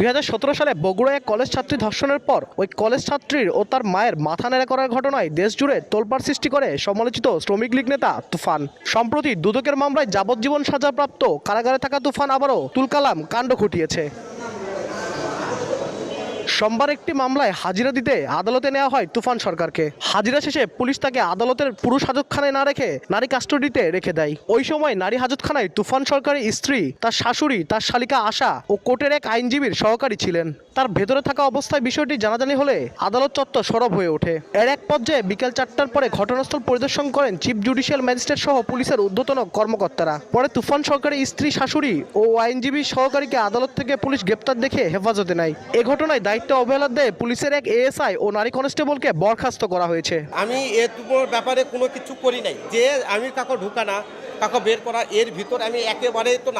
দুই হাজার সতেরো সালে বগুড়ায় এক কলেজ ছাত্রী ধর্ষণের পর ওই কলেজ ছাত্রীর ও তার মায়ের মাথা নেড়া করার ঘটনায় দেশ জুড়ে তোলপাড় সৃষ্টি করে সমালোচিত শ্রমিক লীগ নেতা তুফান। সম্প্রতি দুদকের মামলায় যাবজ্জীবন সাজাপ্রাপ্ত কারাগারে থাকা তুফান আবারও তুলকালাম কাণ্ড ঘটিয়েছে সোমবার একটি মামলায় হাজিরা দিতে আদালতে নেওয়া হয় তুফান সরকারকে। হাজিরা শেষে পুলিশ তাকে আদালতের পুরুষ হাজতখানায় না রেখে নারী কাস্টডিতে রেখে দেয়। ওই সময় নারী হাজতখানায় তুফান সরকারের স্ত্রী, তার শাশুড়ি, তার শালিকা আশা ও কোর্টের এক আইনজীবীর সহকারী ছিলেন। তার ভেতরে থাকা অবস্থায় বিষয়টি জানাজানি হলে আদালত চত্বর সরব হয়ে ওঠে। এর এক পর্যায়ে বিকেল চারটার পরে ঘটনাস্থল পরিদর্শন করেন চিফ জুডিশিয়াল ম্যাজিস্ট্রেট সহ পুলিশের ঊর্ধ্বতন কর্মকর্তারা। পরে তুফান সরকারের স্ত্রী, শাশুড়ি ও আইনজীবী সহকারীকে আদালত থেকে পুলিশ গ্রেপ্তার দেখে হেফাজতে নেয়। এ ঘটনায় দায়িত্ব অবহেলার দেয় পুলিশের এক এএসআই ও নারী কনস্টেবলকে বরখাস্ত করা হয়েছে। আমি এ ব্যাপারে কোনো কিছু করি নাই। যে আমি কাকো ঢুকা না, কাকো বের করা, এর ভিতর আমি একেবারেই তো না।